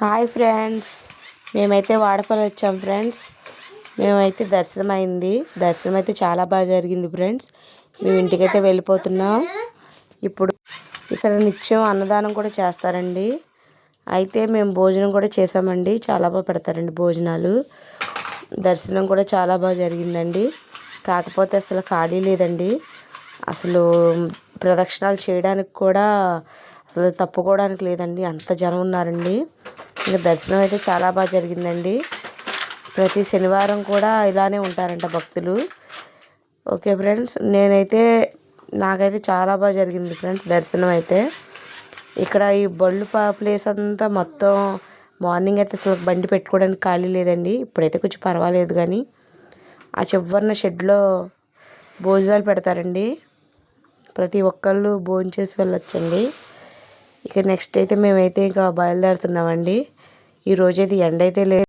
Hi friends. మేమైతే వాడపల్లి వచ్చాం friends. మేమైతే దర్శనం అయింది. దర్శనం అయితే చాలా బాగా జరిగింది ఫ్రెండ్స్. మేము ఇంటికైతే వెళ్ళిపోతున్నాం. ఇప్పుడు ఇక్కడ నిత్యం అన్నదానం కూడా చేస్తారండి. అయితే మేము భోజనం కూడా చేసామండి. చాలా బాగా పెడతారండి భోజనాలు. దర్శనం కూడా చాలా బాగా జరిగిందండి. కాకపోతే అసలు ఖాళీ లేదండి. అసలు ప్రదక్షిణాలు చేయడానికి కూడా అసలు తప్పుకోవడానికి లేదండి. అంత జనం ఉన్నారండి. ఇంకా దర్శనం అయితే చాలా బాగా జరిగిందండి. ప్రతి శనివారం కూడా ఇలానే ఉంటారంట భక్తులు. ఓకే ఫ్రెండ్స్ నేనైతే నాకైతే చాలా బాగా జరిగింది ఫ్రెండ్స్ దర్శనం అయితే. ఇక్కడ ఈ బళ్ళు ప్లేస్ అంతా మొత్తం మార్నింగ్ అయితే అసలు బండి పెట్టుకోవడానికి ఖాళీ లేదండి. ఇప్పుడైతే కొంచెం పర్వాలేదు కానీ ఆ చివరిన షెడ్లో భోజనాలు పెడతారండి. ప్రతి ఒక్కళ్ళు భోజనం చేసి వెళ్ళొచ్చండి. ఇక నెక్స్ట్ అయితే మేమైతే ఇంకా బయలుదేరుతున్నామండి. ఈరోజైతే ఎండ అయితే లేదు.